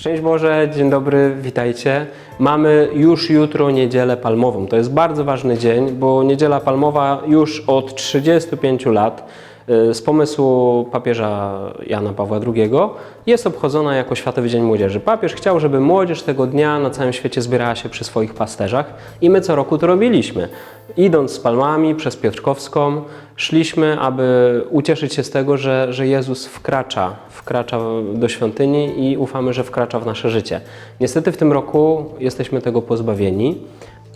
Szczęść Boże, dzień dobry, witajcie. Mamy już jutro Niedzielę Palmową. To jest bardzo ważny dzień, bo Niedziela Palmowa już od 35 lat z pomysłu papieża Jana Pawła II jest obchodzona jako Światowy Dzień Młodzieży. Papież chciał, żeby młodzież tego dnia na całym świecie zbierała się przy swoich pasterzach i my co roku to robiliśmy. Idąc z palmami przez Piotrkowską, szliśmy, aby ucieszyć się z tego, że, że Jezus wkracza, wkracza do świątyni i ufamy, że wkracza w nasze życie. Niestety w tym roku jesteśmy tego pozbawieni.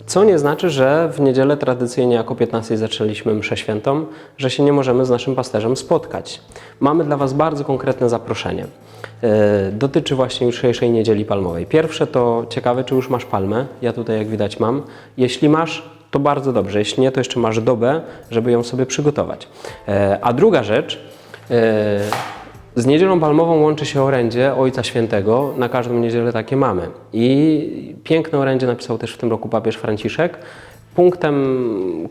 Co nie znaczy, że w niedzielę tradycyjnie jako 15 zaczęliśmy mszę świętą, że się nie możemy z naszym pasterzem spotkać. Mamy dla Was bardzo konkretne zaproszenie. E, Dotyczy właśnie jutrzejszej niedzieli palmowej. Pierwsze to ciekawe, czy już masz palmę. Ja tutaj, jak widać, mam. Jeśli masz, to bardzo dobrze. Jeśli nie, to jeszcze masz dobę, żeby ją sobie przygotować. E, A druga rzecz. Z niedzielą palmową łączy się orędzie Ojca Świętego. Na każdą niedzielę takie mamy. I piękne orędzie napisał też w tym roku papież Franciszek. Punktem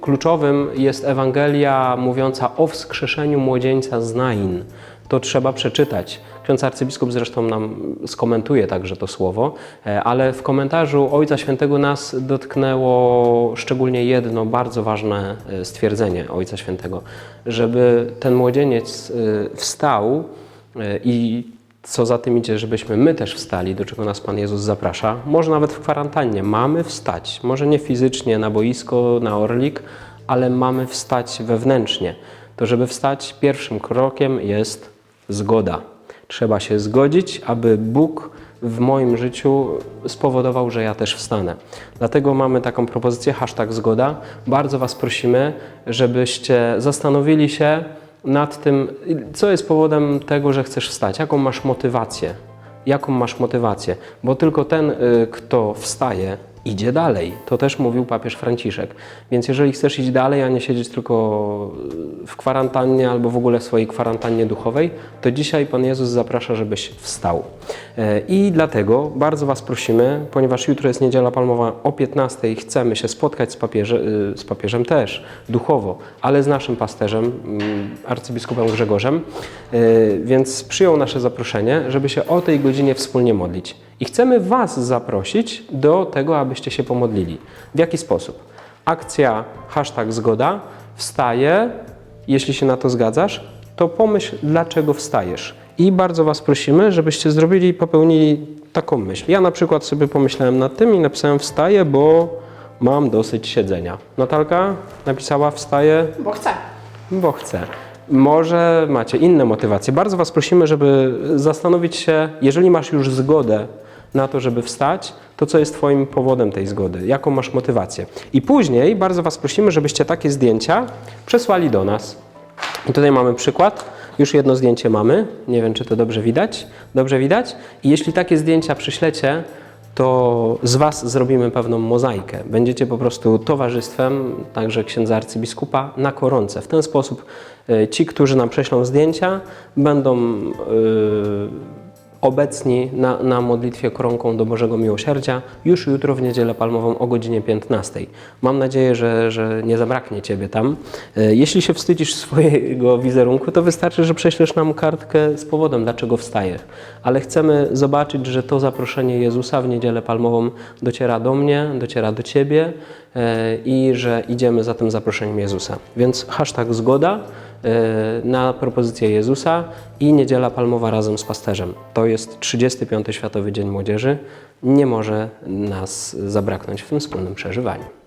kluczowym jest Ewangelia mówiąca o wskrzeszeniu młodzieńca z Nain. To trzeba przeczytać. Ksiądz arcybiskup zresztą nam skomentuje także to słowo, e, ale w komentarzu Ojca Świętego nas dotknęło szczególnie jedno bardzo ważne e, stwierdzenie Ojca Świętego, żeby ten młodzieniec e, wstał i co za tym idzie, żebyśmy my też wstali, do czego nas Pan Jezus zaprasza. Może nawet w kwarantannie mamy wstać. Może nie fizycznie na boisko, na orlik, ale mamy wstać wewnętrznie. To, żeby wstać, pierwszym krokiem jest zgoda. Trzeba się zgodzić, aby Bóg w moim życiu spowodował, że ja też wstanę. Dlatego mamy taką propozycję, hashtag zgoda. Bardzo Was prosimy, żebyście zastanowili się nad tym, co jest powodem tego, że chcesz wstać, jaką masz motywację. Jaką masz motywację? Bo tylko ten, y, kto wstaje, idzie dalej. To też mówił papież Franciszek. Więc jeżeli chcesz iść dalej, a nie siedzieć tylko y, w kwarantannie albo w ogóle w swojej kwarantannie duchowej, to dzisiaj Pan Jezus zaprasza, żebyś wstał. E, I dlatego bardzo Was prosimy, ponieważ jutro jest Niedziela Palmowa o 15 i chcemy się spotkać z, papierze, y, z papieżem też, duchowo, ale z naszym pasterzem, mm, arcybiskupem Grzegorzem, y, więc przyjął nasze zaproszenie, żeby się o tej godzinie wspólnie modlić. I chcemy Was zaprosić do tego, abyście się pomodlili. W jaki sposób? Akcja hashtag zgoda wstaje, jeśli się na to zgadzasz, to pomyśl, dlaczego wstajesz. I bardzo Was prosimy, żebyście zrobili i popełnili taką myśl. Ja na przykład sobie pomyślałem nad tym i napisałem wstaję, bo mam dosyć siedzenia. Natalka napisała wstaję, Bo chcę. bo chcę. Może macie inne motywacje. Bardzo Was prosimy, żeby zastanowić się, jeżeli masz już zgodę na to, żeby wstać, to co jest Twoim powodem tej zgody? Jaką masz motywację? I później bardzo Was prosimy, żebyście takie zdjęcia przesłali do nas. I tutaj mamy przykład. Już jedno zdjęcie mamy. Nie wiem, czy to dobrze widać. Dobrze widać? I jeśli takie zdjęcia przyślecie, to z Was zrobimy pewną mozaikę. Będziecie po prostu towarzystwem, także księdza arcybiskupa, na koronce. W ten sposób e, ci, którzy nam prześlą zdjęcia, będą e, obecni na, na modlitwie koronką do Bożego Miłosierdzia już jutro w Niedzielę Palmową o godzinie 15. Mam nadzieję, że, że nie zabraknie Ciebie tam. E, Jeśli się wstydzisz swojego wizerunku, to wystarczy, że prześlesz nam kartkę z powodem, dlaczego wstajesz. Ale chcemy zobaczyć, że to zaproszenie Jezusa w Niedzielę Palmową dociera do mnie, dociera do Ciebie e, i że idziemy za tym zaproszeniem Jezusa. Więc hashtag zgoda na propozycję Jezusa i Niedziela Palmowa razem z pasterzem. To jest 35. Światowy Dzień Młodzieży. Nie może nas zabraknąć w tym wspólnym przeżywaniu.